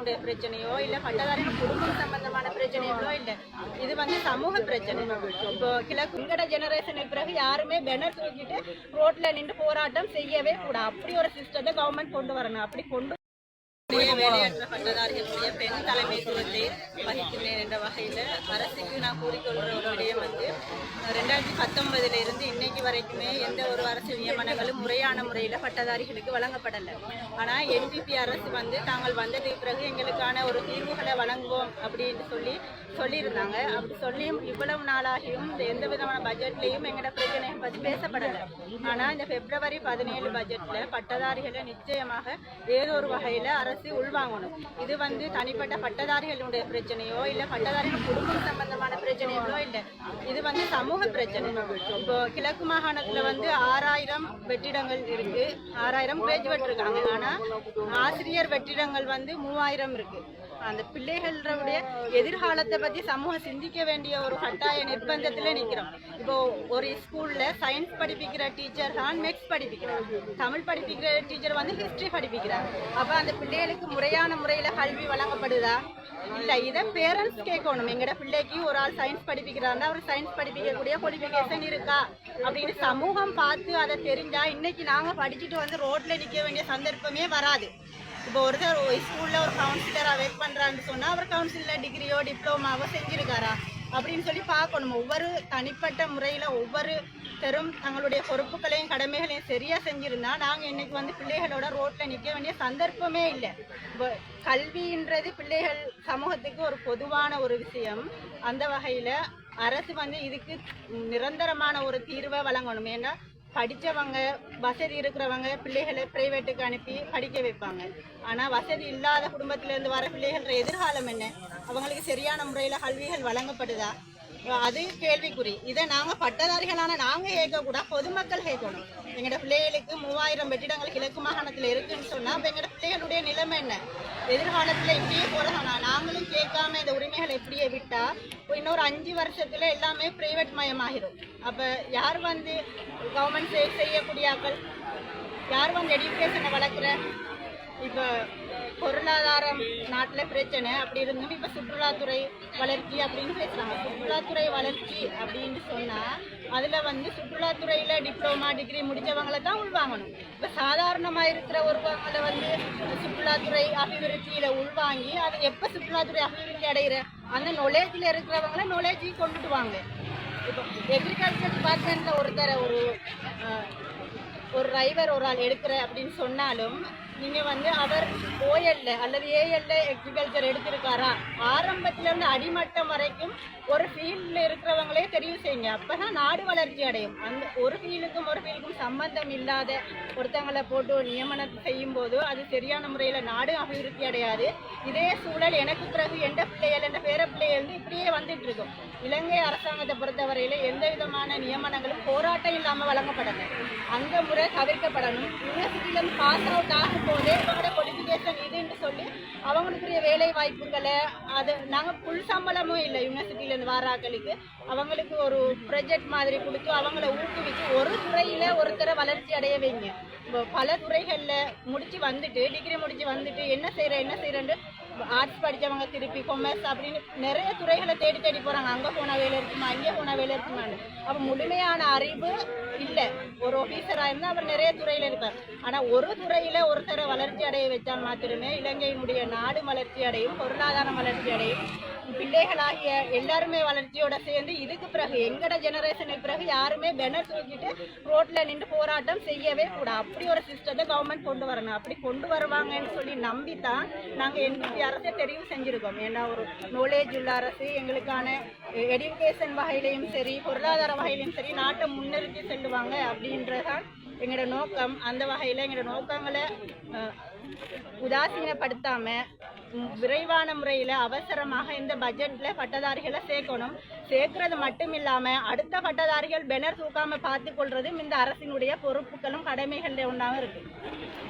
பட்டதாரியினுடைய பிரச்சனையோ இல்ல பட்டதாரிகள் குடும்பம் சம்பந்தமான பிரச்சனைகளோ இல்ல. இது வந்து சமூக பிரச்சனை. இப்போ கிழக்கு குங்கட ஜெனரேஷனுக்கு பிறகு யாருமே பெனர் தூக்கிட்டு ரோட்ல நின்று போராட்டம் செய்யவே கூடாது. அப்படி ஒரு சிஸ்டத்தை கவர்மெண்ட் கொண்டு வரணும். அப்படி கொண்டு வேலையற்ற பட்டதாரிகளுடைய பெண் தலைமைத்துவத்தை வகிக்கின்றேன் என்ற வகையில் அரசுக்கு நான் கூறிக்கொள்கிற ஒரு விடயம் வந்து ரெண்டாயிரத்தி பத்தொன்பதுல இருந்து இன்னைக்கு வரைக்குமே எந்த ஒரு அரசு நியமனங்களும் முறையான முறையில் பட்டதாரிகளுக்கு வழங்கப்படலை. ஆனால் என்பிபி அரசு வந்து தாங்கள் வந்ததுக்கு பிறகு எங்களுக்கான ஒரு தீர்வுகளை வழங்குவோம் அப்படின்னு சொல்லி சொல்லியிருந்தாங்க. அப்படி சொல்லியும் இவ்வளவு நாளாகியும் இந்த எந்த விதமான பட்ஜெட்லையும் எங்களோட பிரச்சனையை பற்றி பேசப்படலை. ஆனால் இந்த பிப்ரவரி பதினேழு பட்ஜெட்டில் பட்டதாரிகளை நிச்சயமாக ஏதோ ஒரு வகையில் அரசு உள்வாங்கணும். இது வந்து தனிப்பட்ட பட்டதாரிகளுடைய பிரச்சனையோ இல்லை பட்டதாரிகள் குடும்பம் சம்பந்தமான பிரச்சனைகளோ இல்லை. இது வந்து சமூக பிரச்சனை. இப்போ கிழக்கு மாகாணத்துல வந்து ஆறாயிரம் வெற்றிடங்கள் இருக்கு. ஆறாயிரம் பேஜ் இருக்காங்க ஆனா ஆசிரியர் வெற்றிடங்கள் வந்து மூவாயிரம் இருக்கு. அந்த பிள்ளைகளுடைய எதிர்காலத்தை பத்தி சமூகம் சிந்திக்க வேண்டிய ஒரு கட்டாய நிர்பந்தத்துல நிக்கிறோம். இப்போ ஒரு ஸ்கூல்ல சயின்ஸ் படிப்பிக்கிற டீச்சர் தான் மேக்ஸ் படிப்பிக்கிறார். தமிழ் படிப்பிக்கிற டீச்சர் வந்து ஹிஸ்டரி படிப்பிக்கிறார். அப்ப அந்த பிள்ளைகளுக்கு முறையான முறையில கல்வி வழங்கப்படுதா? இல்ல இதை பேரண்ட்ஸ் கேட்கணும். எங்கட பிள்ளைக்கு ஒரு ஆள் சயின்ஸ் படிப்பிக்கிறாருன்னா அவர் சயின்ஸ் படிப்பிக்கக்கூடிய குவாலிஃபிகேஷன் இருக்கா? அப்படின்னு சமூகம் பார்த்து அதை தெரிஞ்சா இன்னைக்கு நாங்க படிச்சுட்டு வந்து ரோட்ல நிக்க வேண்டிய சந்தர்ப்பமே வராது. இப்போ ஒருத்தர் ஸ்கூல்ல ஒரு கவுன்சிலரா ஒர்க் பண்றான்னு சொன்னா அவர் கவுன்சிலர் டிகிரியோ டிப்ளமாவோ செஞ்சிருக்காரா? அப்படின்னு சொல்லி பார்க்கணும். ஒவ்வொரு தனிப்பட்ட முறையில ஒவ்வொரு தரும் தங்களுடைய பொறுப்புகளையும் கடமைகளையும் சரியா செஞ்சிருந்தா நாங்க இன்னைக்கு வந்து பிள்ளைகளோட ரோட்ல நிற்க வேண்டிய சந்தர்ப்பமே இல்லை. இப்போ கல்வின்றது பிள்ளைகள் சமூகத்துக்கு ஒரு பொதுவான ஒரு விஷயம். அந்த வகையில அரசு வந்து இதுக்கு நிரந்தரமான ஒரு தீர்வை வழங்கணும். ஏன்னா படிச்சவங்க வசதி இருக்கிறவங்க பிள்ளைகளை பிரைவேட்டுக்கு அனுப்பி படிக்க வைப்பாங்க. ஆனா வசதி இல்லாத குடும்பத்துல இருந்து வர பிள்ளைகள எதிர்காலம் என்ன? அவங்களுக்கு சரியான முறையில கல்விகள் வழங்கப்படுதா? அது கேள்விக்குறி. இதை நாங்க பட்டதாரிகளான நாங்க கேட்கக்கூடா பொதுமக்கள் கேட்கணும். எங்களோட பிள்ளைகளுக்கு மூவாயிரம் வெற்றிடங்கள் கிழக்கு மாகாணத்துல இருக்குன்னு சொன்னா அப்ப எங்களோட பிள்ளைகளுடைய நிலைமை என்ன? எதிர்காலத்துல இப்படியே போறதா நாங்களும் கேட்காம இந்த உரிமைகளை இப்படியே விட்டா இன்னொரு அஞ்சு வருஷத்துல எல்லாமே பிரைவேட் மயமாகிடும் அப்ப யார் வந்து கவர்மெண்ட் செய்யக்கூடிய ஆக்கள் யார் வந்து எஜுகேஷனை வளர்க்குற? இப்போ பொருளாதாரம் நாட்டில் பிரச்சனை அப்படி இருந்தும் இப்போ சுற்றுலாத்துறை வளர்ச்சி அப்படின்னு பேசுகிறாங்க சுற்றுலாத்துறை வளர்ச்சி அப்படின்னு சொன்னால் அதில் வந்து சுற்றுலாத்துறையில் டிப்ளமா டிகிரி முடித்தவங்களை தான் உள்வாங்கணும். இப்போ சாதாரணமாக இருக்கிற ஒருவங்களை வந்து சுற்றுலாத்துறை அபிவிருத்தியில் உள்வாங்கி அது எப்போ சுற்றுலாத்துறை அபிவிருத்தி அடைகிற அந்த நொலேஜில் இருக்கிறவங்கள நொலேஜி கொண்டுட்டு வாங்க. இப்போ எக்ரிகல்ச்சர் டிபார்ட்மெண்ட்டில் ஒருத்தரை ஒரு ஒரு டிரைவர் ஒரு ஆள் எடுக்கிற அப்படின்னு சொன்னாலும் நீங்க வந்து அவர் ஓஎல்ல அல்லது ஏஎல்ல எக்ரிகல்ச்சர் எடுத்திருக்காரா? ஆரம்பத்துல இருந்து அடிமட்டம் வரைக்கும் ஒரு ஃபீல்ட்ல இருக்கிறவங்களே தெரிவு செய்யுங்க. அப்பதான் நாடு வளர்ச்சி அடையும். அந்த ஒரு ஃபீல்டுக்கும் ஒரு ஃபீல்டுக்கும் சம்பந்தம் இல்லாத ஒருத்தங்களை போட்டு நியமனம் செய்யும் போது அது சரியான முறையில நாடு அபிவிருத்தி அடையாது. இதே சூழல் எனக்கு பிறகு எந்த பிள்ளைகள் என்ற பேர பிள்ளைகள் வந்து இப்படியே வந்துட்டு இருக்கும். இலங்கை அரசாங்கத்தை பொறுத்தவரையில எந்த விதமான நியமனங்களும் போராட்டம் இல்லாமல் வழங்கப்படணும் அந்த முறை தவிர்க்கப்படணும். யூனிவர்சிட்டில பாஸ் அவுட் ஆகும் போதே அவங்களோட குவாலிஃபிகேஷன் இதுன்னு சொல்லி அவங்களுக்குரிய வேலை வாய்ப்புகளை அது நாங்கள் புல் சம்பளமும் இல்லை யூனிவர்சிட்டியிலேருந்து வாராக்களுக்கு. அவங்களுக்கு ஒரு ப்ரொஜெக்ட் மாதிரி கொடுத்து அவங்கள ஊக்குவிச்சு ஒரு துறையில் ஒருத்தரை வளர்ச்சி அடைய வைங்க. இப்போ பல துறைகளில் முடிச்சு வந்துட்டு டிகிரி முடிச்சு வந்துட்டு என்ன செய்கிற என்ன செய்யறேன்னு ஆர்ட்ஸ் படித்தவங்க திருப்பி கொமர்ஸ் அப்படின்னு நிறைய துறைகளை தேடி தேடி போகிறாங்க அங்கே போன வேலை இருக்குமா அங்கே போன வேலை இருக்குமான்னு. அப்போ முழுமையான அறிவு இல்லை. ஒரு ஆஃபீஸராக இருந்தால் அவர் நிறைய துறையில் இருப்பார். ஆனால் ஒரு துறையில் ஒருத்தரை வளர்ச்சி அடைய வச்சால் மாத்திரமே இலங்கையினுடைய நாடு வளர்ச்சி அடையும் பொருளாதாரம் வளர்ச்சி அடையும். பிள்ளைகளாகிய எல்லாருமே வளர்ச்சியோட சேர்ந்து இதுக்கு பிறகு எங்கட ஜெனரேஷனுக்கு பிறகு யாருமே பெனர் தூக்கிட்டு ரோட்ல நின்று போராட்டம் செய்யவே கூடாது. அப்படி ஒரு சிஸ்டத்தை கவர்மெண்ட் கொண்டு வரணும். அப்படி கொண்டு வருவாங்கன்னு சொல்லி நம்பி தான் நாங்கள் எங்களுக்கு அரசை தெரிவு செஞ்சிருக்கோம். ஏன்னா ஒரு நாலேஜ் உள்ள அரசு எங்களுக்கான எஜுகேஷன் வகையிலையும் சரி பொருளாதார வகையிலையும் சரி நாட்டை முன்னிறுத்தி செல்லுவாங்க அப்படின்றதான் எங்களோட நோக்கம். அந்த வகையில் எங்களோட நோக்கங்களை உதாசீனப்படுத்தாமல் உதாசீனப்படுத்தாம விரைவான முறையில் அவசரமாக இந்த பட்ஜெட்டில் பட்டதாரிகளை சேர்க்கணும். சேர்க்கறது மட்டும் இல்லாமல் அடுத்த பட்டதாரிகள் பெனர் தூக்காமல் பார்த்து கொள்றதும் இந்த அரசினுடைய பொறுப்புகளும் கடமைகளில் ஒன்றாக இருக்குது